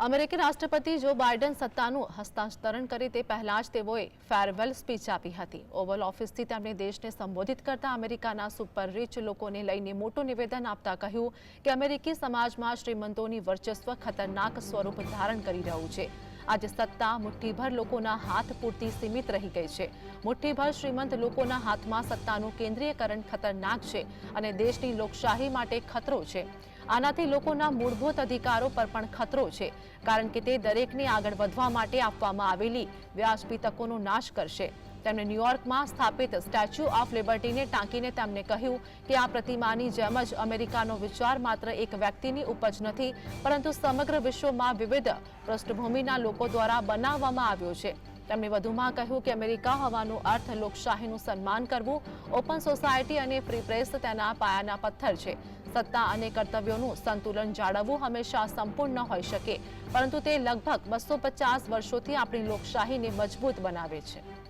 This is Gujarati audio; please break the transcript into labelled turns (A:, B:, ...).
A: અમેરિકી રાષ્ટ્રપતિ જો બાઇડન સત્તાનું હસ્તાંતરણ કરે તે પહેલાં જ તેઓએ ફેરવેલ સ્પીચ આપી હતી. ઓવલ ઓફિસથી તેમણે દેશને સંબોધિત કરતા અમેરિકાના સુપર રિચ લોકોને લઈને મોટું નિવેદન આપતા કહ્યું કે અમેરિકી સમાજમાં શ્રીમંતોની વર્ચસ્વ ખતરનાક સ્વરૂપ ધારણ કરી રહ્યું છે. આજે સત્તા, મુઠ્ઠીભર લોકોના હાથ પૂરતી સીમિત રહી ગઈ છે. મુઠ્ઠીભર શ્રીમંત લોકોના હાથમાં સત્તાનું કેન્દ્રીયકરણ ખતરનાક છે અને દેશની લોકશાહી માટે ખતરો છે. આનાથી લોકોના મૂળભૂત અધિકારો પર પણ ખતરો છે, કારણ કે તે દરેકને આગળ વધવા માટે આપવામાં આવેલી વ્યાજબી તકોનો નાશ કરશે. તેમણે ન્યૂયોર્કમાં સ્થાપિત સ્ટેચ્યુ ઓફ લિબર્ટીને ટાંકીને તેમણે કહ્યું કે આ પ્રતિમાની જેમ જ અમેરિકાનો વિચાર માત્ર એક વ્યક્તિની ઉપજ નથી, પરંતુ સમગ્ર વિશ્વમાં વિવિધ પૃષ્ઠભૂમિના લોકો દ્વારા બનાવવામાં આવ્યો છે. તેમણે વધુમાં કહ્યું કે અમેરિકા હોવાનો અર્થ લોકશાહીનું સન્માન કરવું, ઓપન સોસાયટી અને ફ્રી પ્રેસ તેના પાયાના પથ્થર છે. સત્તા અને કર્તવ્યોનું સંતુલન જાળવવું હંમેશા સંપૂર્ણ હોઈ શકે, પરંતુ તે લગભગ બસો વર્ષોથી આપણી લોકશાહીને મજબૂત બનાવે છે.